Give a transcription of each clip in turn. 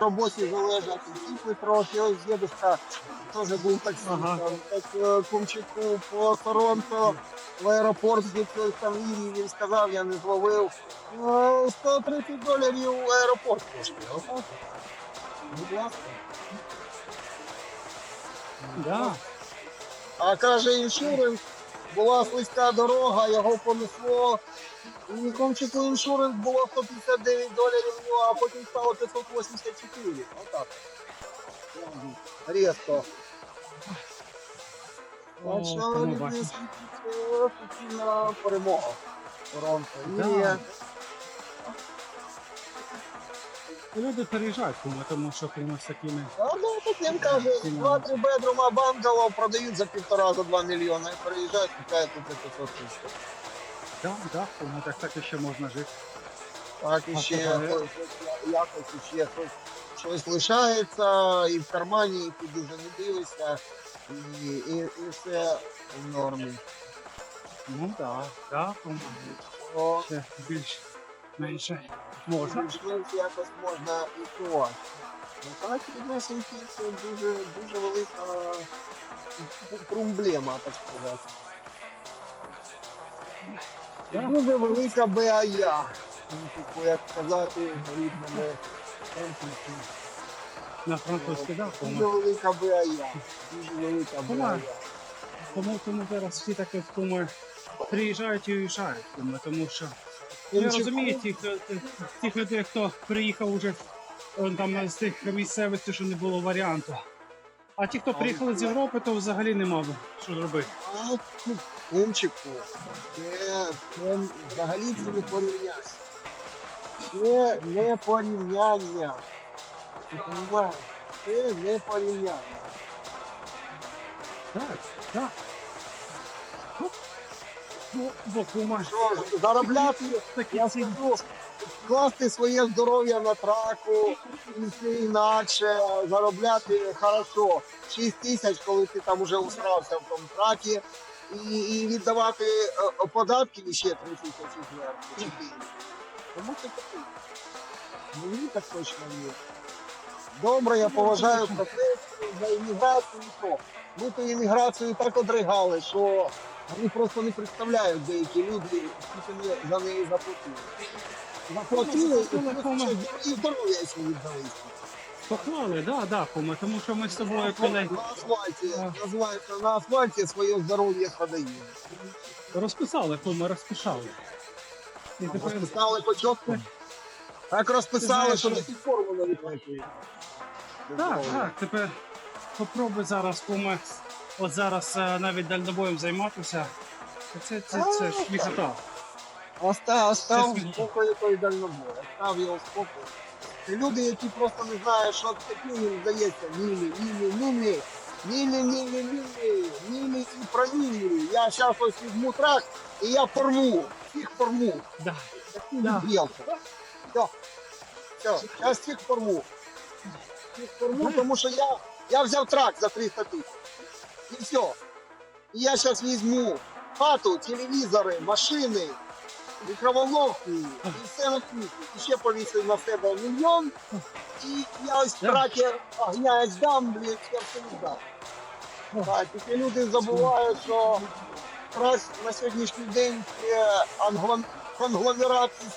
роботі залежать, і трохи, ось дідуська теж був таксистом. Ага. Так е, кумчику по Торонто в аеропорт звідки там Ірі, він сказав, я не зловив. Е, 130 доларів аеропорт коштує. Будь ласка. Да. А каже, іншуренс, була слизька дорога, його понесло. Комчику іншуренс було 159 доларів, ну, а потім стало 584. Отак. Різко. Це офіційна перемога. Торонто. Люди переїжджають, тому що з такими. А ну, так він каже, два-три бедрума бангало продають за півтора, за два мільйони. Переїжджають, купляють тут за 500 тисяч. Да, да, кума, так, так ще можна жити. Так, і ще якось ще щось, щось лишається, і в кармані, і ти дуже не дивишся, і, і, і все в нормі. Ну да, да, кума. О, Ще більш менше можна. якось можна і. Ну так, віднесеньки, це дуже, дуже велика проблема, так сказати. Дуже велика БАЯ. Ну, типу, як сказати рідними французькими. На французьку, да, Дуже велика БАЯ. Дуже велика. БАЯ. Тому, тому зараз всі такі куми приїжджають і уїжджають, тому що я Інші розумію тих, тих, тих людей, хто приїхав уже он, там з тих місцевостей, що не було варіанту. А ті, хто приїхали з Європи, то взагалі не мав що зробити. А, ну, Кумчику, це взагалі це не порівняння. Це не порівняння. Ти розумієш? Це не порівняння. Так, так. Ну, бо. Що ж, заробляти, я скажу, класти своє здоров'я на траку, все інакше, заробляти хорошо. 6 тисяч, коли ти там уже усрався в тому тракі, і, і віддавати е, податки ще 3 тисячі зверху. Тому це таке. Мені так точно ні. Добре, я поважаю професію за імміграцію. Ми ту імміграцію так одригали, що вони просто не представляють деякі люди, скільки ми за неї заплатили. Заплатили і ще і здоров'я ще віддали. Поклали, да, да, кума, тому що ми з тобою коли На асфальті, називається, на асфальті своє здоров'я продаємо. розписали, кума, розписали. І тепер Розписали початку. Так розписали, Ти що до знаєш, сих пор воно не працює. Так, так, тепер попробуй зараз кума, от зараз е, навіть дальнобоєм займатися. Це, це, це ж сміхота. Остав, остав спокою той дальнобой. Остав його спокою. Це люди, які просто не знають, що таке їм здається. Мілі, мілі, мілі. Мілі, мілі, мілі. Мілі і про мілі. Я зараз ось візьму трак і я порву. Всіх порву. Да. Такі Да. білки. Все. Все. Зараз всіх порву. Всіх порву, тому що я, я взяв трак за 300 тисяч. І все. І я зараз візьму хату, телевізори, машини, мікроволновку і все на кухні. І ще повісив на себе мільйон. І я ось в Да. тракі огняць дам, блядь, я все віддам. Так, тільки люди забувають, що раз на сьогоднішній день це англо- конгломерат із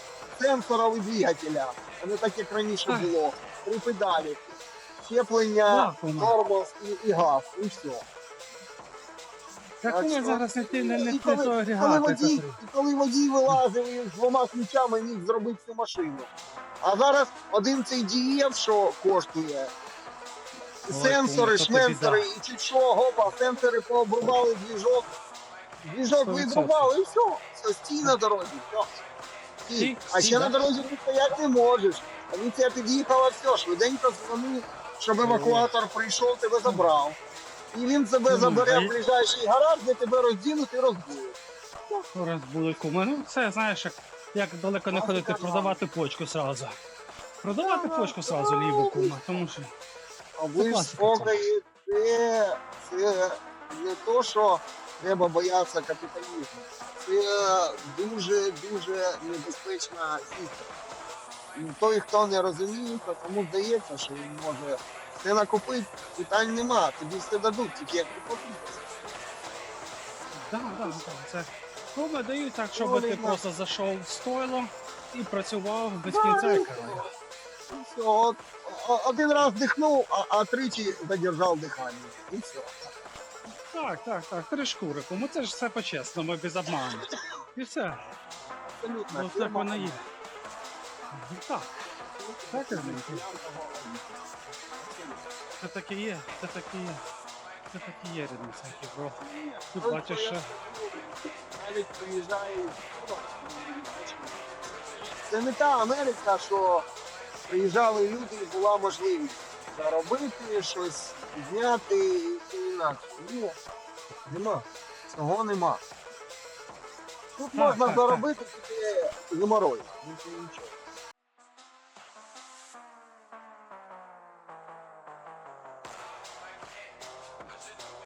сенсорів і двигателя, а не так, як раніше було. Три педалі. Щеплення, тормоз і, і газ, і все. Так кума зараз не ти не, не, коли, коли, водій, коли водій вилазив і з двома ключами міг зробити цю машину. А зараз один цей дієв, що коштує. Ой, Сенсори, шменсори, і чи що, гопа, сенсори пообрубали двіжок. Двіжок відрубали і все. Все, стій на дорозі. Все. Стій. А ще на дорозі ти стояти не можеш. Поліція під'їхала, все, швиденько дзвони, щоб евакуатор прийшов, тебе забрав. І він тебе Ну, забере в ближайший гараж, де тебе роздінуть і розбують. Раз були куми. Ну це знаєш, як, як далеко не ходити, продавати почку сразу. Продавати почку сразу ліву кума, тому що А ви спокої, це, це не то, що треба боятися капіталізму. Це дуже-дуже небезпечна система. той, хто не розуміє, то тому здається, що він може все накупити, питань нема, тобі все дадуть, тільки як ти потрібно. Да, да, да. Це кругле дають так, щоб ти просто зайшов в стойло і працював без кінця. І все, от, о- один раз дихнув, а, а тричі задержав дихання. І все. Так, так, так, три шкури. Кому це ж все по-чесному, без обману. І все. Абсолютно. Ось так воно є. Так, так, Іринко. Це так і є, це так і є. Це так і є, рідниця, бро. Тут бачиш, що навіть приїжджають. Це не та Америка, що приїжджали люди і була можливість заробити, щось зняти і все інакше. Ні, нема. Цього нема. Тут можна заробити тільки більше нічого.